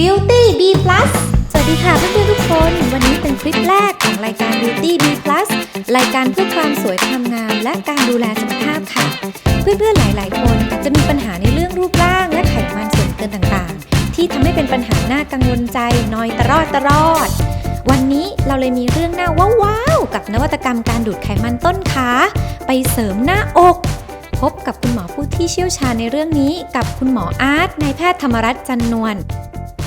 Beauty B Plus สวัสดีค่ะเพื่อนๆทุกคน วันนี้เป็นคลิปแรกของรายการ Beauty B Plus รายการเพื่อความสวยความงาม และการดูแลสุขภาพค่ะ เพื่อนๆหลายๆ คนอาจจะมีปัญหาในเรื่องรูปร่างและไขมันส่วนเกินต่างๆ ที่ทำให้เป็นปัญหาหน้ากังวลใจนอยตรอดตรอด วันนี้เราเลยมีเรื่องน่าว้าวๆกับนวัตกรรมการดูดไขมันต้นขาไปเสริมหน้าอกพบกับคุณหมอผู้ที่เชี่ยวชาญในเรื่องนี้กับคุณหมออาร์ตนายแพทย์ธรรมรัตน์จันนวล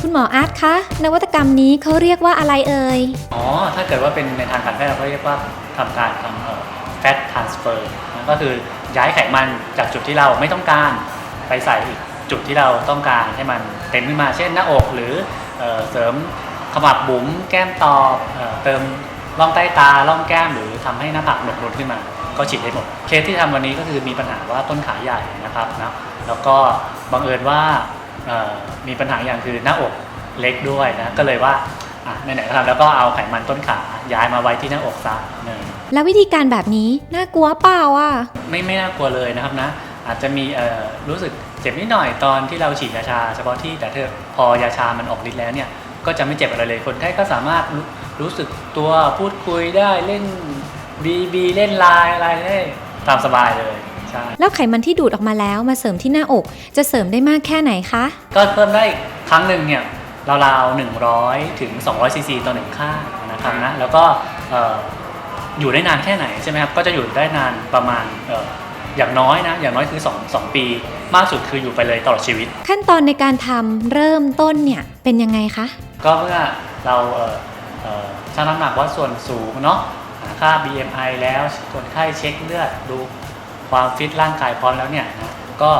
คุณหมออาร์ตคะ นวัตกรรมนี้เขาเรียกว่าอะไรเอ่ย อ๋อ ถ้าเกิดว่าเป็นในทางการแพทย์เราก็เรียกว่าทำการทำ fat transfer นะก็คือย้ายไขมันจากจุดที่เราไม่ต้องการไปใส่อีกจุดที่เราต้องการให้มันเต็มขึ้นมา เช่นหน้าอกหรือเอ่อเสริมขมับบุ๋มแก้มตอบเอ่อเติมร่องใต้ตาร่องแก้มหรือทำให้หน้าผากหนกนุนขึ้นมา ก็ฉีดได้หมด เคสที่ทำวันนี้ก็คือมีปัญหาว่าต้นขาใหญ่นะครับนะแล้วก็บังเอิญว่า มีปัญหาอย่างคือหน้าอกเล็กด้วยนะก็เลยว่าอะไหนๆก็ทำแล้วก็เอาไขมันต้นขาย้ายมาไว้ที่หน้าอกซะเนยแล้ววิธีการแบบนี้น่ากลัวเปล่าอะไม่ไม่น่ากลัวเลยนะครับนะ อาจจะมีเอ่อรู้สึกเจ็บนิดหน่อยตอนที่เราฉีดยาชา เฉพาะที่แต่เธอพอยาชามันออกฤทธิ์แล้วเนี่ยก็จะไม่เจ็บอะไรเลยคนไข้ก็สามารถรู้รู้สึกตัวพูดคุยได้เล่นบีบีเล่นไลน์อะไรได้ตามสบายเลย ใช่แล้วไขมันที่ดูดออกมาแล้วมาเสริมที่หน้าอก จะเสริมได้มากแค่ไหนคะ ก็เพิ่มได้ครั้งหนึ่งเนี่ยราวๆ100 ถึง 200ซีซีต่อหนึ่งข้างนะครับนะแล้วก็เอ่ออยู่ได้นานแค่ไหนใช่ไหมครับก็จะอยู่ได้นานประมาณเอ่ออย่างน้อยนะอย่างน้อยคือ2 2ปี มากสุดคืออยู่ไปเลยตลอดชีวิต ขั้นตอนในการทำเริ่มต้นเนี่ยเป็นยังไงคะ ก็เมื่อเราเอ่อเอ่อชั่งน้ำหนักวัดส่วนสูงเนาะหาค่า BMI แล้วคนไข้เช็คเลือดดู ความฟิตร่างกายพร้อมแล้วเนี่ยนะก็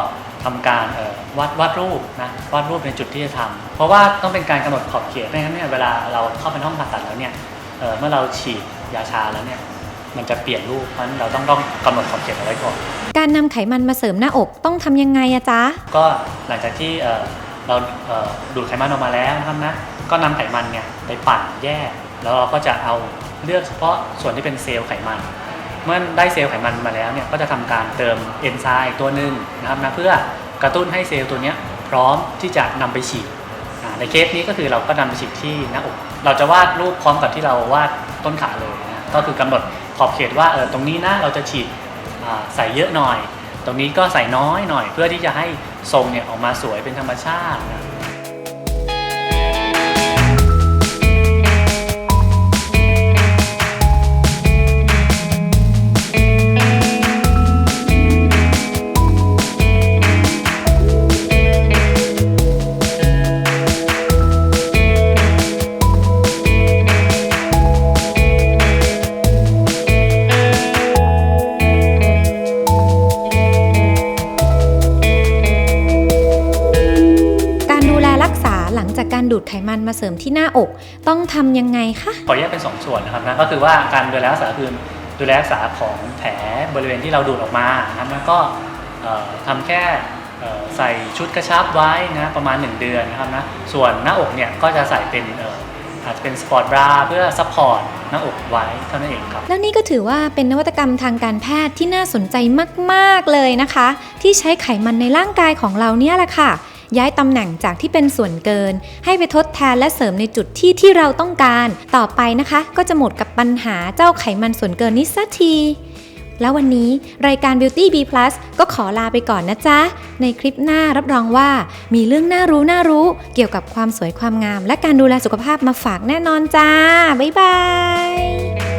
ทำการเอ่อวาดวาดรูปนะวาดรูปในจุดที่จะทำเพราะว่าต้องเป็นการกำหนดขอบเขตไม่งั้นเนี่ยเวลาเราเข้าไปห้องผ่าตัดแล้วเนี่ยเอ่อเมื่อเราฉีดยาชาแล้วเนี่ยมันจะเปลี่ยนรูปเพราะฉะนั้นเราต้องต้องกำหนดขอบเขตเอาไว้ก่อนการนำไขมันมาเสริมหน้าอกต้องทำยังไงอะจ๊ะก็หลังจากที่เอ่อเราเอ่อดูดไขมันออกมาแล้วนะครับนะก็นำไขมันเนี่ยไปปั่นแยกแล้วเราก็จะเอาเลือกเฉพาะส่วนที่เป็นเซลล์ไขมัน เมื่อได้เซลล์ไขมันมาแล้วเนี่ยก็จะทำการเติมเอนไซม์ตัวหนึ่งนะครับนะเพื่อกระตุ้นให้เซลล์ตัวนี้พร้อมที่จะนำไปฉีดในเคสนี้ก็คือเราก็นำไปฉีดที่หน้าอก เราจะวาดรูปพร้อมกับที่เราวาดต้นขาเลยนะก็คือกำหนดขอบเขตว่าเออตรงนี้นะเราจะฉีดใส่เยอะหน่อย ตรงนี้ก็ใส่น้อยหน่อย เพื่อที่จะให้ทรงเนี่ยออกมาสวยเป็นธรรมชาตินะ ดูดไขมันมาเสริมที่หน้าอก ต้องทำยังไงคะขอแยกเป็นสองส่วนนะครับนะก็คือว่าการดูแลรักษาคือดูแลรักษาของแผลบริเวณที่เราดูดออกมานะครับแล้วก็เอ่อทำแค่เอ่อใส่ชุดกระชับไว้นะประมาณ 1 เดือนนะครับนะส่วนหน้าอกเนี่ยก็จะใส่เป็นเอ่ออาจจะเป็นสปอร์ตบราเพื่อซัพพอร์ตหน้าอกไว้เท่านั้นเองครับ แล้วนี่ก็ถือว่าเป็นนวัตกรรมทางการแพทย์ที่น่าสนใจมาก ๆ เลยนะคะ ที่ใช้ไขมันในร่างกายของเราเนี่ยแหละค่ะ ย้ายตำแหน่งจากที่เป็นส่วนเกิน ให้ไปทดแทนและเสริมในจุดที่ที่เราต้องการ ต่อไปนะคะ ก็จะหมดกับปัญหาเจ้าไขมันส่วนเกินนี้สักทีแล้ววันนี้รายการ Beauty B Plus ก็ขอลาไปก่อนนะจ๊ะ ในคลิปหน้ารับรองว่ามีเรื่องน่ารู้น่ารู้ เกี่ยวกับความสวยความงาม และการดูแลสุขภาพมาฝากแน่นอนจ้า บ๊ายบาย